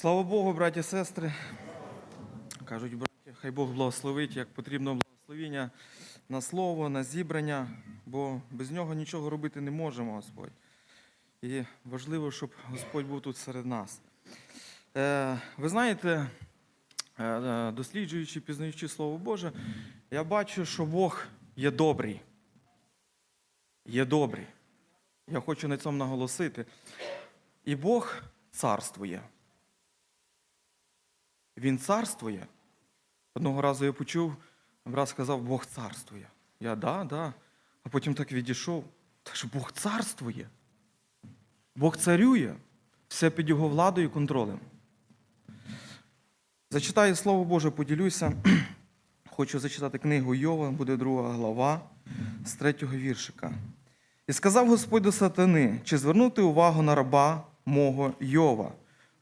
Слава Богу, браті сестри. Кажуть, браті, хай Бог благословить, як потрібно благословіння на слово, на зібрання, бо без нього нічого робити не можемо, Господь. І важливо, щоб Господь був тут серед нас. Е, ви знаєте, е, е, досліджуючи, пізнаючи Слово Боже, я бачу, що Бог є добрий. Є добрий. Я хочу на цьому наголосити. І Бог царствує. Він царствує. Одного разу я почув, брат сказав, Бог царствує. Я да, да. А потім так відійшов. Та ж Бог царствує. Бог царює. Все під його владою і контролем. Зачитаю Слово Боже, поділюся. Хочу зачитати книгу Йова, буде друга глава з третього віршика. І сказав Господь до сатани, чи звернути увагу на раба мого Йова,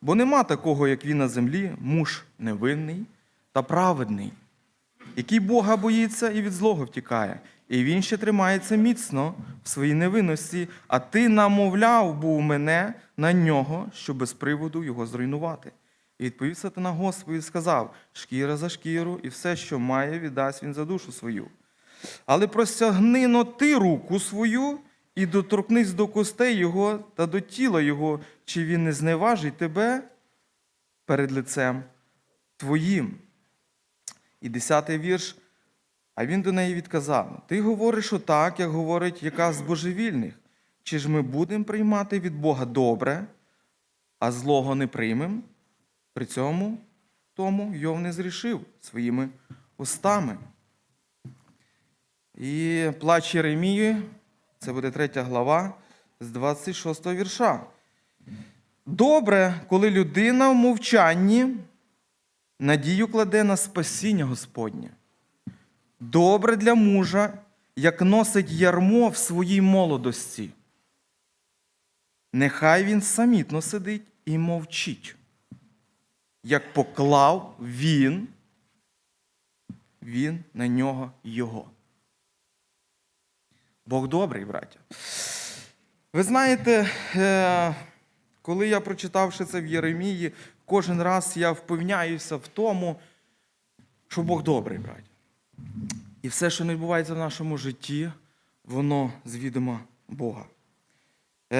бо нема такого, як він на землі, муж невинний та праведний, який Бога боїться і від злого втікає, і він ще тримається міцно в своїй невинності, а ти намовляв був мене на нього, щоб без приводу його зруйнувати. І відповів сатана Господу і сказав: шкіра за шкіру, і все, що має, віддасть він за душу свою. Але простягни но ти руку свою і доторкнись до костей його та до тіла його, чи він не зневажить тебе перед лицем твоїм. І десятий вірш. А він до неї відказав: Ти говориш отак, як говорить яка з божевільних. Чи ж ми будемо приймати від Бога добре, а злого не приймемо? При цьому тому Йов не зрішив своїми устами. І плач Єремії, це буде третя глава з 26 вірша. Добре, коли людина в мовчанні надію кладе на спасіння Господнє. Добре для мужа, як носить ярмо в своїй молодості. Нехай він самітно сидить і мовчить. Як поклав він, він на нього його. Бог добрий, браття. Ви знаєте, е, коли я прочитавши це в Єремії, кожен раз я впевняюся в тому, що Бог добрий, браття. І все, що не відбувається в нашому житті, воно з відома Бога. Е,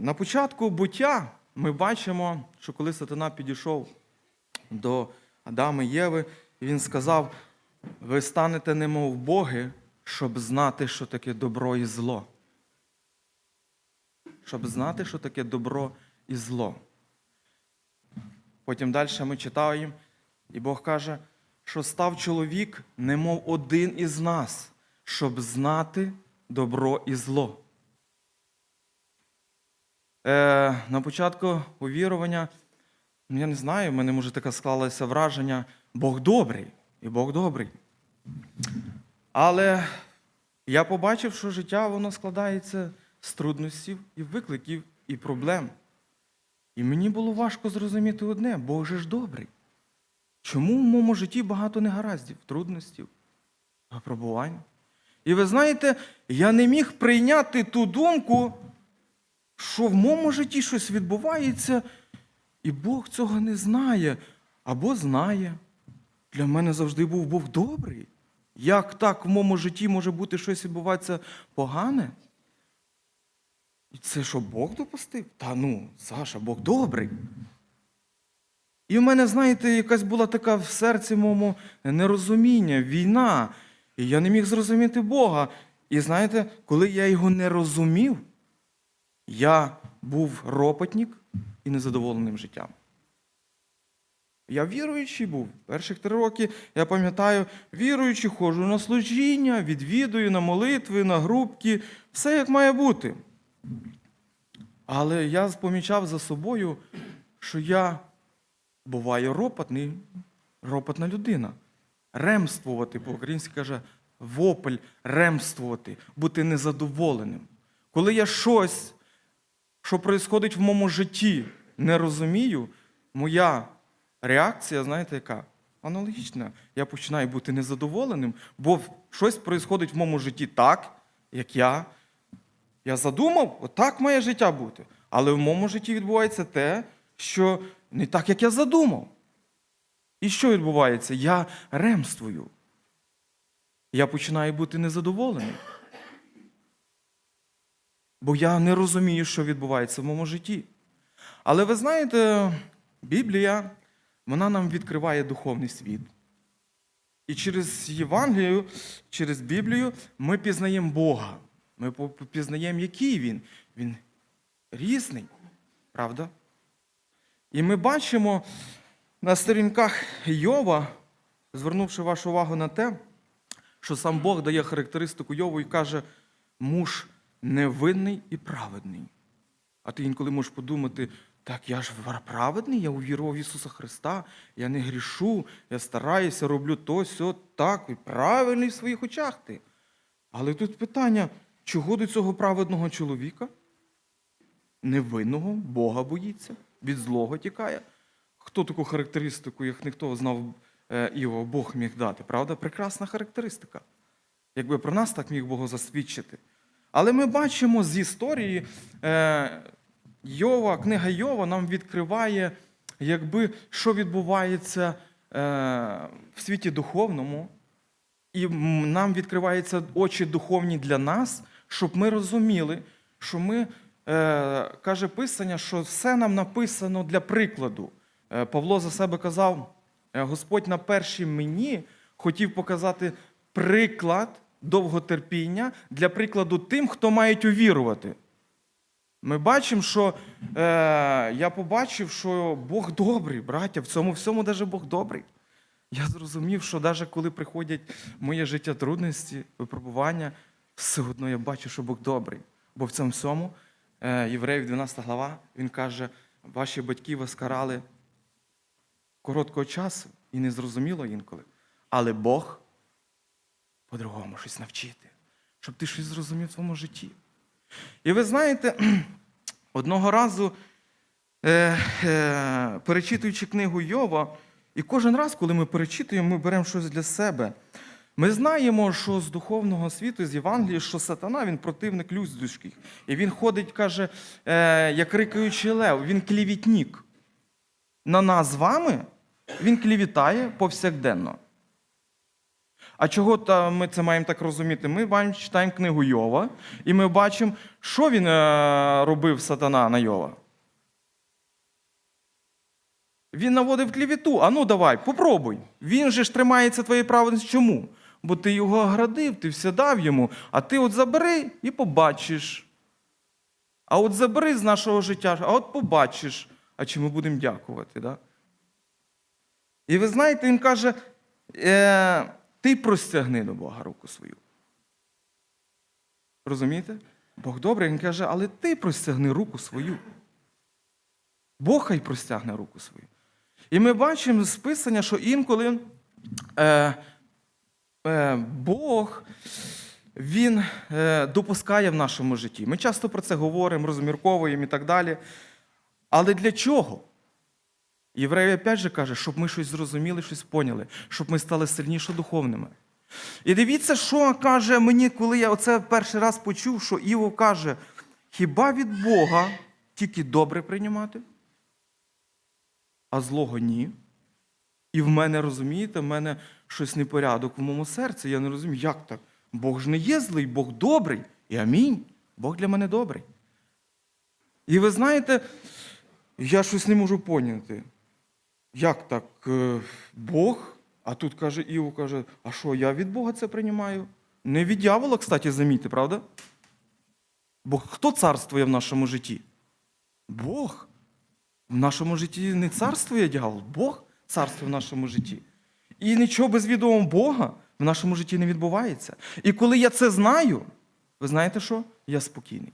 на початку буття ми бачимо, що коли сатана підійшов до Адама і Єви, він сказав: ви станете немов боги, щоб знати, що таке добро і зло. Щоб знати, що таке добро і зло. Потім далі ми читаємо, і Бог каже, що став чоловік, немов один із нас, щоб знати добро і зло. Е, на початку увірування, ну, я не знаю, в мене може таке склалося враження, Бог добрий, і Бог добрий. Але я побачив, що життя воно складається з труднощів і викликів, і проблем. І мені було важко зрозуміти одне: Бог же ж добрий. Чому в моєму житті багато негараздів, трудностей, випробувань? І ви знаєте, я не міг прийняти ту думку, що в моєму житті щось відбувається, і Бог цього не знає або знає. Для мене завжди був Бог добрий. Як так в моєму житті може бути щось відбуватися погане? І це що Бог допустив? Та ну, Саша, Бог добрий. І в мене, знаєте, якась була така в серці моєму нерозуміння, війна. І я не міг зрозуміти Бога. І знаєте, коли я його не розумів, я був ропотник і незадоволеним життям. Я віруючий був. Перших три роки, я пам'ятаю, віруючий, ходжу на служіння, відвідую на молитви, на групки, все як має бути. Але я помічав за собою, що я буваю ропотний, ропотна людина. Ремствувати, по-українськи каже, вопль, ремствувати, бути незадоволеним. Коли я щось, що відбувається в моєму житті, не розумію, моя реакція, знаєте, яка? Аналогічна. Я починаю бути незадоволеним, бо щось відбувається в моєму житті так, як я. Я задумав, отак має життя бути. Але в моєму житті відбувається те, що не так, як я задумав. І що відбувається? Я ремствую. Я починаю бути незадоволений. Бо я не розумію, що відбувається в моєму житті. Але ви знаєте, Біблія, вона нам відкриває духовний світ. І через Євангелію, через Біблію ми пізнаємо Бога. Ми пізнаємо, який Він. Він різний, правда? І ми бачимо на сторінках Йова, звернувши вашу увагу на те, що сам Бог дає характеристику Йову і каже: муж невинний і праведний. А ти інколи можеш подумати, так я ж праведний, я увірував в Ісуса Христа, я не грішу, я стараюся, роблю то, сьо, так, і правильний в своїх очах ти. Але тут питання, чого до цього праведного чоловіка? Невинного, Бога боїться, від злого тікає. Хто таку характеристику, як ніхто знав е, Бог міг дати, правда? Прекрасна характеристика. Якби про нас так міг Бог засвідчити. Але ми бачимо з історії е, Йова, книга Йова нам відкриває, якби, що відбувається е, в світі духовному, і нам відкриваються очі духовні для нас, щоб ми розуміли, що ми, е, каже Писання, що все нам написано для прикладу. Е, Павло за себе казав, Господь на першій мені хотів показати приклад довготерпіння для прикладу тим, хто мають увірувати. Ми бачимо, що е, я побачив, що Бог добрий, браття, в цьому всьому даже Бог добрий. Я зрозумів, що навіть коли приходять моє життя трудності, випробування, все одно я бачу, що Бог добрий. Бо в цьому всьому е, Євреїв 12 глава, він каже, ваші батьки вас карали короткого часу і незрозуміло інколи. Але Бог по-другому щось навчити, щоб ти щось зрозумів в своєму житті. І ви знаєте, одного разу, е, е, перечитуючи книгу Йова, і кожен раз, коли ми перечитуємо, ми беремо щось для себе. Ми знаємо, що з духовного світу, з Євангелії, що сатана він противник людських. І він ходить, каже, е, як рикаючий лев, він клівітнік. На нас з вами він клівітає повсякденно. А чого ми це маємо так розуміти? Ми читаємо книгу Йова, і ми бачимо, що він е, робив сатана на Йова. Він наводив клівіту. А ну давай, попробуй. Він же ж тримається твоєї праведності. Чому? Бо ти його оградив, ти все дав йому, а ти от забери і побачиш. А от забери з нашого життя, а от побачиш, а чи ми будемо дякувати. Да? І ви знаєте, він каже: е, ти простягни до Бога руку свою. Розумієте? Бог добрий, він каже, але ти простягни руку свою. Бог хай простягне руку свою. І ми бачимо з Писання, що інколи е, е, Бог він е, допускає в нашому житті. Ми часто про це говоримо, розмірковуємо і так далі. Але для чого? Євреї опять же каже, щоб ми щось зрозуміли, щось поняли, щоб ми стали сильніше духовними. І дивіться, що каже мені, коли я оце перший раз почув, що Іво каже: хіба від Бога тільки добре приймати, а злого ні? І в мене, розумієте, в мене щось непорядок в моєму серці. Я не розумію, як так? Бог ж не є злий, Бог добрий. І амінь. Бог для мене добрий. І ви знаєте, я щось не можу поняти. Як так? Е, Бог? А тут каже Іов, каже, а що, я від Бога це приймаю? Не від дьявола, кстати, замітьте, правда? Бо хто царствує в нашому житті? Бог. В нашому житті не царствує дьявол, Бог царствує в нашому житті. І нічого без відомо Бога в нашому житті не відбувається. І коли я це знаю, ви знаєте що? Я спокійний.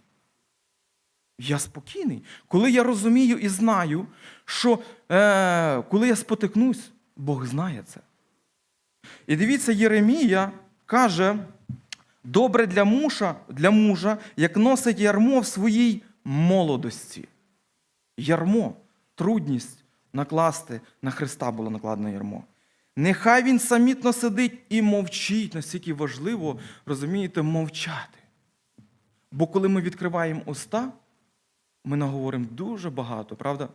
Я спокійний. Коли я розумію і знаю, що е, коли я спотикнусь, Бог знає це. І дивіться, Єремія каже: добре для мужа, для мужа, як носить ярмо в своїй молодості. Ярмо, трудність накласти на Христа було накладено ярмо. Нехай він самітно сидить і мовчить, настільки важливо, розумієте, мовчати. Бо коли ми відкриваємо уста, ми наговоримо дуже багато, правда?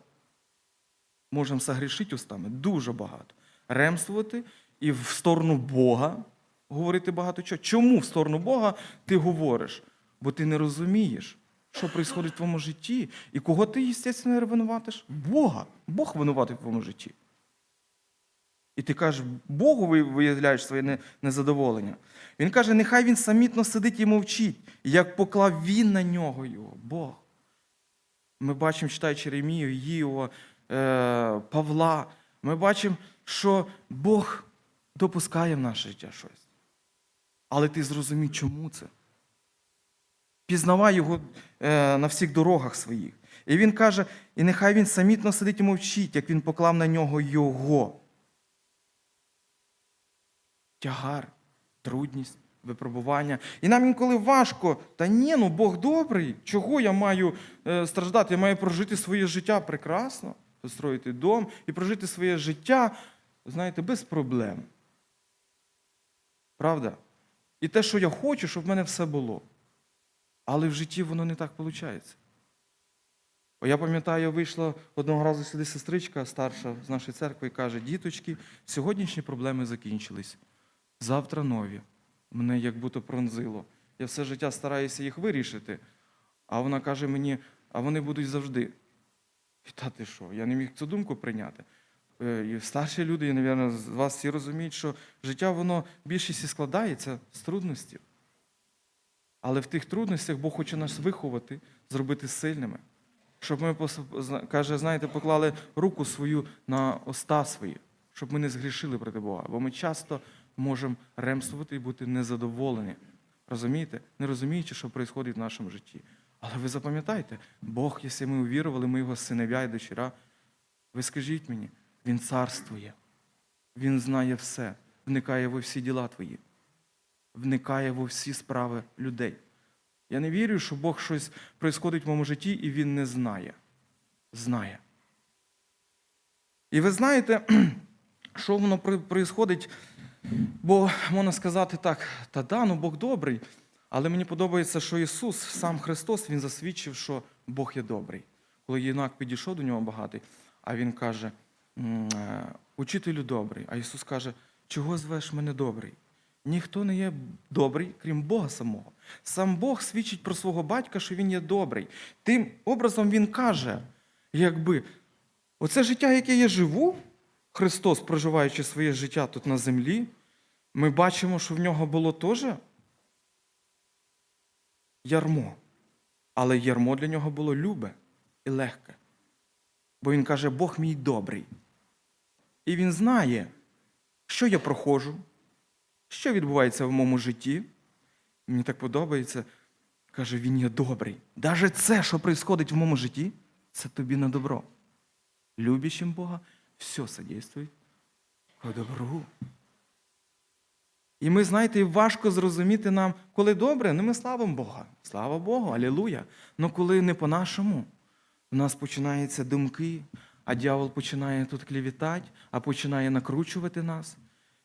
можемо согрішити устами дуже багато. Ремствувати і в сторону Бога говорити багато чого. Чому в сторону Бога ти говориш? Бо ти не розумієш, що відбувається в твоєму житті, і кого ти, звісно, винуватиш? Бога. Бог винуватий в твоєму житті. І ти кажеш, Богу виявляєш своє незадоволення. Він каже, нехай він самітно сидить і мовчить, як поклав він на нього його, Бог. Ми бачимо, читаючи Ремію, Їова, е, Павла, ми бачимо, що Бог допускає в наше життя щось. Але ти зрозумій, чому це. Пізнавай його е, на всіх дорогах своїх. І він каже, і нехай він самітно сидить і мовчить, як він поклав на нього його. Тягар, трудність, випробування. І нам інколи важко. Та ні, ну Бог добрий. Чого я маю е, страждати? Я маю прожити своє життя прекрасно, построїти дом і прожити своє життя, знаєте, без проблем. Правда? І те, що я хочу, щоб в мене все було. Але в житті воно не так виходить. Я пам'ятаю, вийшла одного разу сюди сестричка старша з нашої церкви і каже: діточки, сьогоднішні проблеми закінчились. Завтра нові. Мене як будто пронзило. Я все життя стараюся їх вирішити. А вона каже мені, а вони будуть завжди. І Та ти що? Я не міг цю думку прийняти. Е, І старші люди, і, мабуть, з вас всі розуміють, що життя воно більшість і складається з трудностей. Але в тих трудностях Бог хоче нас виховати, зробити сильними. Щоб ми, каже, знаєте, поклали руку свою на оста свої, щоб ми не згрішили проти Бога. Бо ми часто можемо ремствувати і бути незадоволені. Розумієте? Не розуміючи, що відбувається в нашому житті. Але ви запам'ятайте, Бог, якщо ми увірували, ми його синов'я і дочера. Ви скажіть мені, Він царствує, Він знає все, вникає во всі діла твої, вникає во всі справи людей. Я не вірю, що Бог щось происходить в моєму житті, і Він не знає. Знає. І ви знаєте, що воно происходить, бо можна сказати так, та да, ну Бог добрий. Але мені подобається, що Ісус, сам Христос, Він засвідчив, що Бог є добрий. Коли юнак підійшов до нього багатий, а він каже: е, Учителю добрий. А Ісус каже, чого звеш мене добрий? Ніхто не є добрий, крім Бога самого. Сам Бог свідчить про свого батька, що він є добрий. Тим образом Він каже, якби оце життя, яке я живу, Христос, проживаючи своє життя тут на землі, ми бачимо, що в нього було теж ярмо. Але ярмо для нього було любе і легке. Бо він каже, Бог мій добрий. І він знає, що я проходжу, що відбувається в моєму житті. Мені так подобається. Каже, він є добрий. Даже це, що відбувається в моєму житті, це тобі на добро. Любящим Бога все содействує по добру. І ми, знаєте, важко зрозуміти нам, коли добре, ну ми славимо Бога. Слава Богу, алілуя. Ну коли не по-нашому, у нас починаються думки, а дьявол починає тут клівітати, а починає накручувати нас.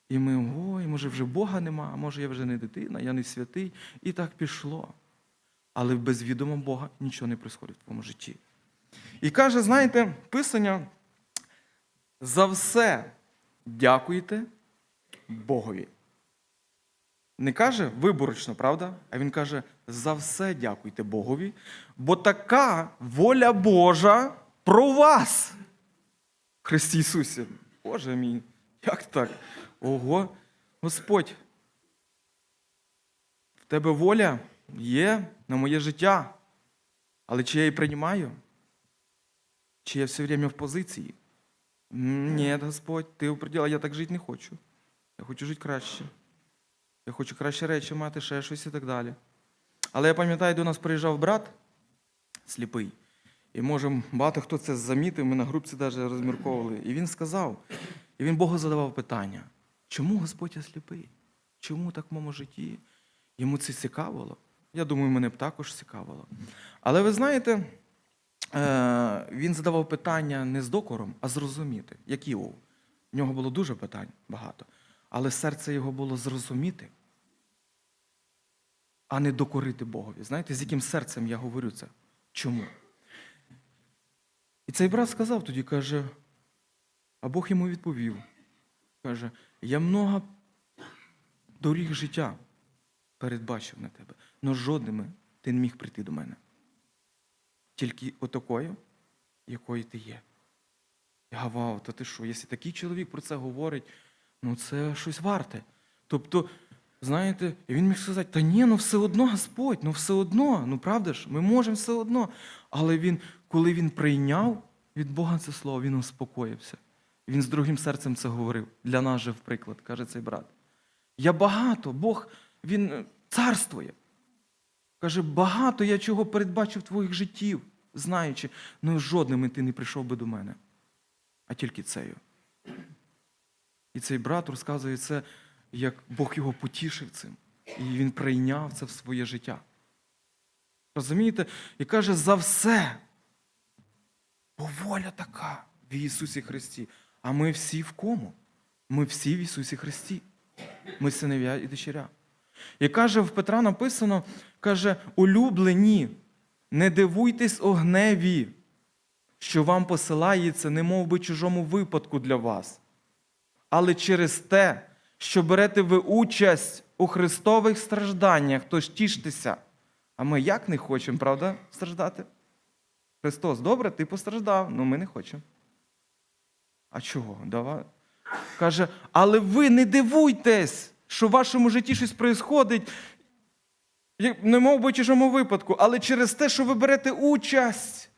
І ми, ой, може, вже Бога нема, а може я вже не дитина, я не святий. І так пішло. Але без відома Бога нічого не відбувається в твоєму житті. І каже, знаєте, Писання, за все дякуйте Богові. Не каже виборочно, правда? А він каже: за все дякуйте Богові, бо така воля Божа про вас. Христі Ісусі. Боже мій, як так? Ого, Господь. В тебе воля є на моє життя. Але чи я її приймаю? Чи я все время в позиції? Ні, Господь, ти оприділа, я так жити не хочу. Я хочу жити краще. Я хочу краще речі мати, ще щось і так далі. Але я пам'ятаю, до нас приїжджав брат сліпий. І може, багато хто це замітив, ми на групці навіть розмірковували. І він сказав, і він Богу задавав питання: чому Господь я сліпий? Чому так в моєму житті? Йому це цікавило. Я думаю, мене б також цікавило. Але ви знаєте, він задавав питання не з докором, а зрозуміти, як Іов. В нього було дуже питань багато. Але серце його було зрозуміти, а не докорити Богові. Знаєте, з яким серцем я говорю це? Чому? І цей брат сказав тоді, каже: А Бог йому відповів. Каже, я много доріг життя передбачив на тебе, але жодними ти не міг прийти до мене. Тільки отакою, якою ти є. Я вау, та ти що, якщо такий чоловік про це говорить, ну це щось варте. Тобто, знаєте, він міг сказати, та ні, ну все одно Господь, ну все одно, ну правда ж, ми можемо все одно. Але він, коли він прийняв від Бога це слово, він успокоївся. Він з другим серцем це говорив. Для нас же, в приклад, каже цей брат. Я багато, Бог, він е, царствує. Каже, багато я чого передбачив твоїх життів, знаючи, ну жодним ти не прийшов би до мене, а тільки цею. І цей брат розказує це, як Бог його потішив цим, і він прийняв це в своє життя. Розумієте? І каже, за все. Бо воля така в Ісусі Христі. А ми всі в кому? Ми всі в Ісусі Христі. Ми синов'я і дочеря. І каже, в Петра написано, каже, улюблені, не дивуйтесь огневі, що вам посилається, не мов би чужому випадку для вас, але через те, що берете ви участь у Христових стражданнях, то тіштеся. А ми як не хочемо, правда, страждати? Христос, добре, ти постраждав, але ми не хочемо. А чого? Давай. Каже, але ви не дивуйтесь, що в вашому житті щось відбувається, не мов би чужому випадку, але через те, що ви берете участь.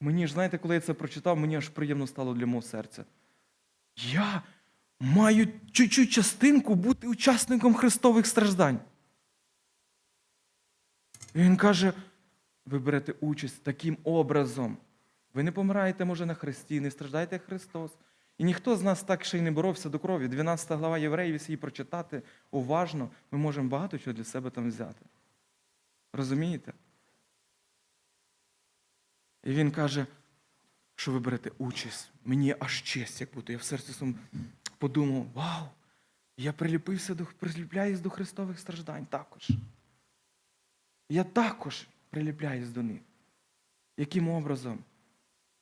Мені ж, знаєте, коли я це прочитав, мені аж приємно стало для мого серця. Я маю чуть-чуть частинку бути учасником Христових страждань. І він каже: ви берете участь таким образом. Ви не помираєте, може, на хресті, не страждаєте як Христос. І ніхто з нас так ще й не боровся до крові. 12 глава Євреїв, якщо її прочитати уважно, ми можемо багато чого для себе там взяти. Розумієте? І він каже, що ви берете участь. Мені аж честь, як будто. Я в серці своєму подумав, вау, я приліпився до, приліпляюсь до Христових страждань також. Я також приліпляюсь до них. Яким образом?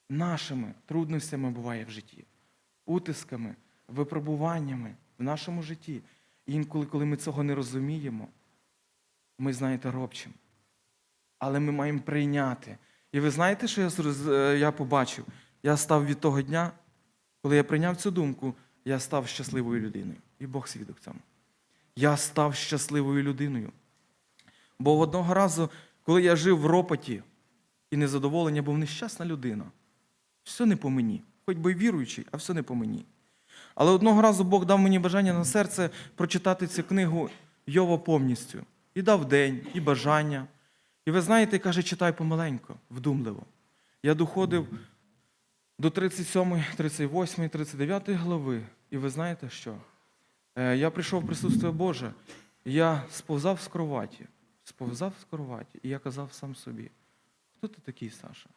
Нашими трудностями буває в житті, утисками, випробуваннями в нашому житті. І інколи, коли ми цього не розуміємо, ми, знаєте, робчимо. Але ми маємо прийняти. І ви знаєте, що я, е, я побачив? Я став від того дня, коли я прийняв цю думку, я став щасливою людиною. І Бог свідок цьому. Я став щасливою людиною. Бо одного разу, коли я жив в ропоті і незадоволення, був нещасна людина. Все не по мені. Хоч би віруючий, а все не по мені. Але одного разу Бог дав мені бажання на серце прочитати цю книгу Йова повністю. І дав день, і бажання. І ви знаєте, каже, читай помаленько, вдумливо. Я доходив до 37, 38, 39 глави. І ви знаєте що? Е, Я прийшов в присутствие Боже, я сповзав з кроваті, сповзав з кроваті, і я казав сам собі, хто ти такий, Саша?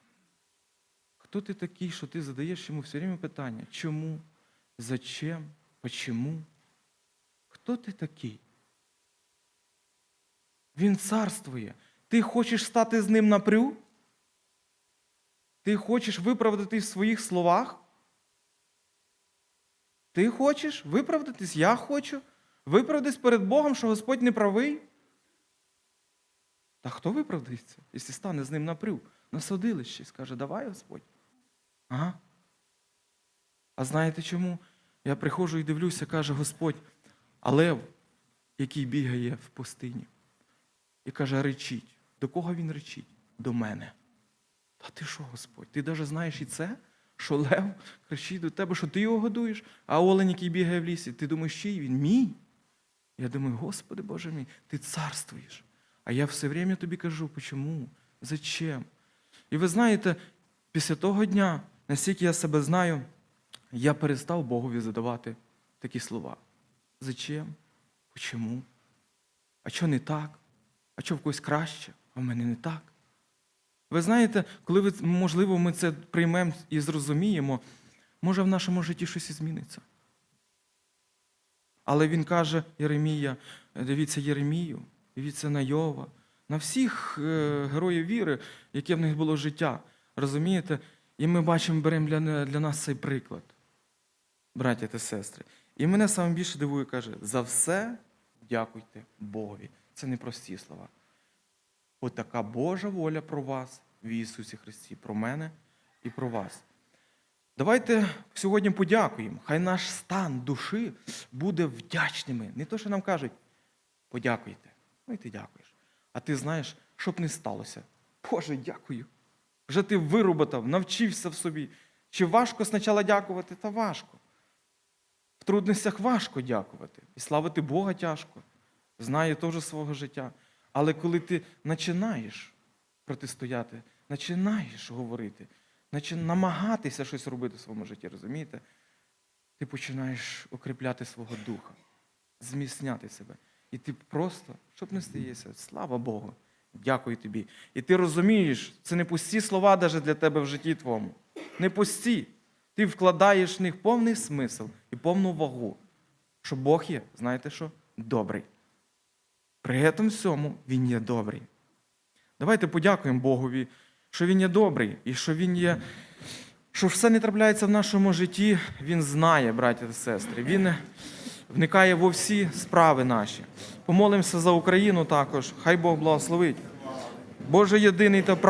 Хто ти такий, що ти задаєш йому все время питання? Чому? Зачем? Почему? Хто ти такий? Він царствує. Ти хочеш стати з ним напрю? Ти хочеш виправдатись в своїх словах? Ти хочеш виправдатись? Я хочу. Виправдатись перед Богом, що Господь не правий? Та хто виправдається, якщо стане з ним напрю? На судилищі і скаже, давай Господь. Ага. А знаєте чому? Я приходжу і дивлюся, каже Господь, а лев, який бігає в пустині, і каже, речіть. До кого він речить? До мене. Та ти що, Господь? Ти навіть знаєш і це, що лев кричить до тебе, що ти його годуєш, а олень, який бігає в лісі, ти думаєш, чий він? Мій? Я думаю, Господи Боже мій, ти царствуєш. А я все время тобі кажу, чому? Зачем? І ви знаєте, після того дня, наскільки я себе знаю, я перестав Богові задавати такі слова. Зачем? Чому? А що не так? А що в когось краще, а в мене не так? Ви знаєте, коли ви, можливо, ми це приймемо і зрозуміємо, може в нашому житті щось і зміниться. Але він каже, Єремія, дивіться Єремію, дивіться на Йова, на всіх е, героїв віри, яке в них було життя. Розумієте? І ми бачимо, беремо для, для нас цей приклад. браття та сестри. І мене саме більше дивує, каже, за все дякуйте Богові. Це не прості слова. От така Божа воля про вас в Ісусі Христі, про мене і про вас. Давайте сьогодні подякуємо. Хай наш стан душі буде вдячними. Не то, що нам кажуть, подякуйте. Ну і ти дякуєш. А ти знаєш, що б не сталося. Боже, дякую. Вже ти вироботав, навчився в собі. Чи важко спочатку дякувати, та важко. В трудностях важко дякувати. І славити Бога тяжко. Знаю теж свого життя. Але коли ти починаєш протистояти, починаєш говорити, намагатися щось робити в своєму житті, розумієте? Ти починаєш укріпляти свого духа, зміцняти себе. І ти просто, щоб не стається, слава Богу, дякую тобі. І ти розумієш, це не пусті слова навіть для тебе в житті твоєму. Не пусті. Ти вкладаєш в них повний смисл і повну вагу, що Бог є, знаєте що? Добрий. При цьому всьому Він є добрий. Давайте подякуємо Богові, що Він є добрий і що Він є, що все не трапляється в нашому житті, Він знає, браття та сестри. Він вникає во всі справи наші. Помолимося за Україну також. Хай Бог благословить. Боже єдиний та правильний.